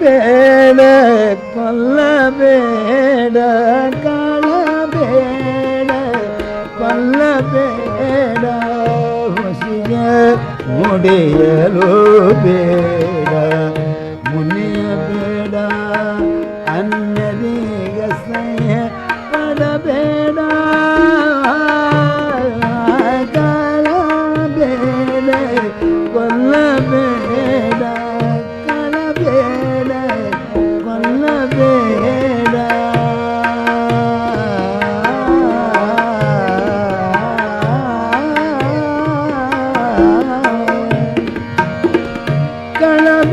பேட கொல்ல பேட கால பேட கொல்ல பேட வசிய முடியலோ பேட.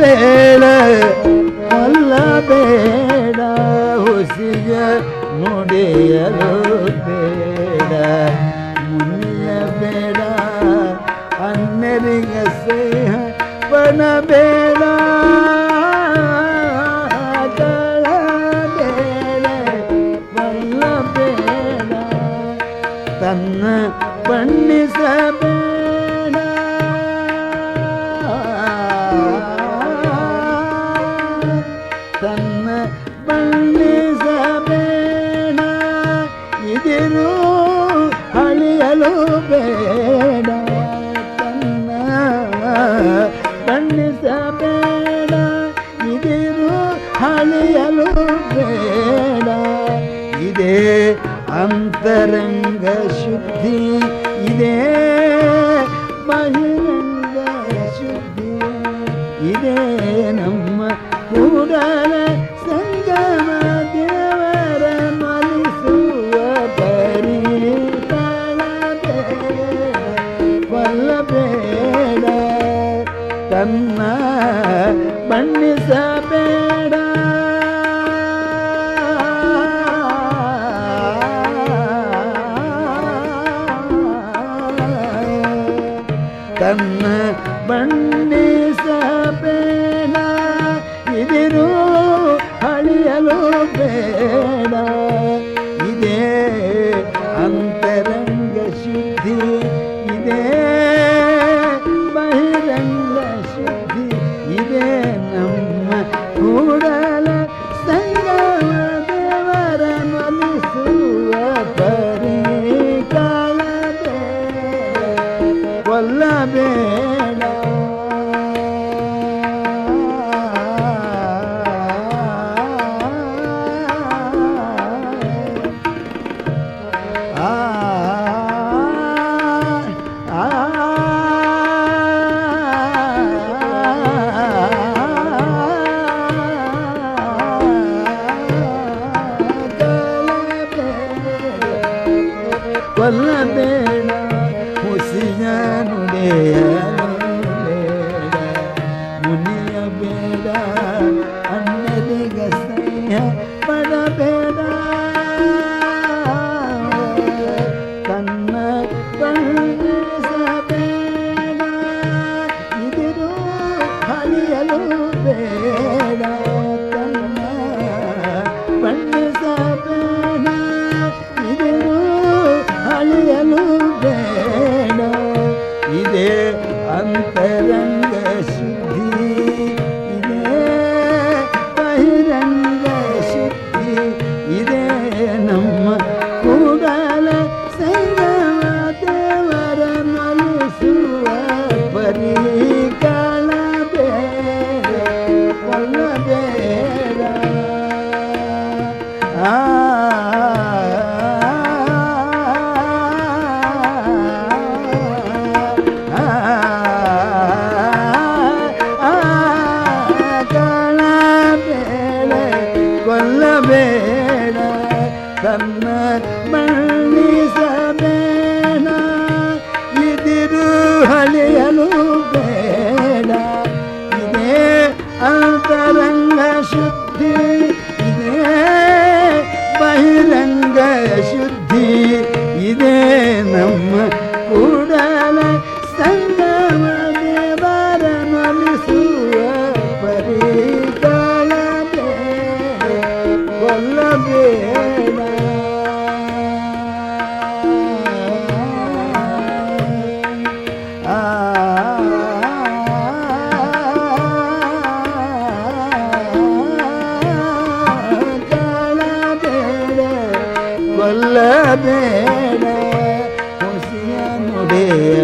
ಕಳಬೇಡ ಕೊಲ್ಲಬೇಡ ಹುಸಿಯ ನುಡಿಯಲು ಬೇಡ ಮುನಿಯಬೇಡ ಅನ್ನರಿಗೆ ಸ್ನೇಹ ಪಣಬೇಡ ಕಳಬೇಡ ಕೊಲ್ಲಬೇಡ ತನ್ನ ಬಣ್ಣಿಸಬೇಡ ಬೇಡ ತನ್ನ ಬಣ್ಣಿಸಬೇಡ ಇದಿರು ಅಳಿಯಲು ಬೇಡ ಇದೇ ಅಂತರಂಗ ಶುದ್ಧಿ ಇದೇ ಬಹಿರಂಗ ಶುದ್ಧಿ ಇದೇ ನಮ್ಮ ಕೂಡಲ ತನ್ನ ಬಣ್ಣಿಸಬೇಡ ತನ್ನ ಬಣ್ಣಿಸಬೇಡ ಇದಿರು ಅಳಿಯಲು ಬೇಡ. ಇದೇ ಅಂತರಂಗ ಶುದ್ಧಿ ಇದೇ Olá, bem, o பகிரங்க சுத்தி இதே பகிரங்க சுத்தி இதே நம்ம கூடல செய்த ಬೇಡ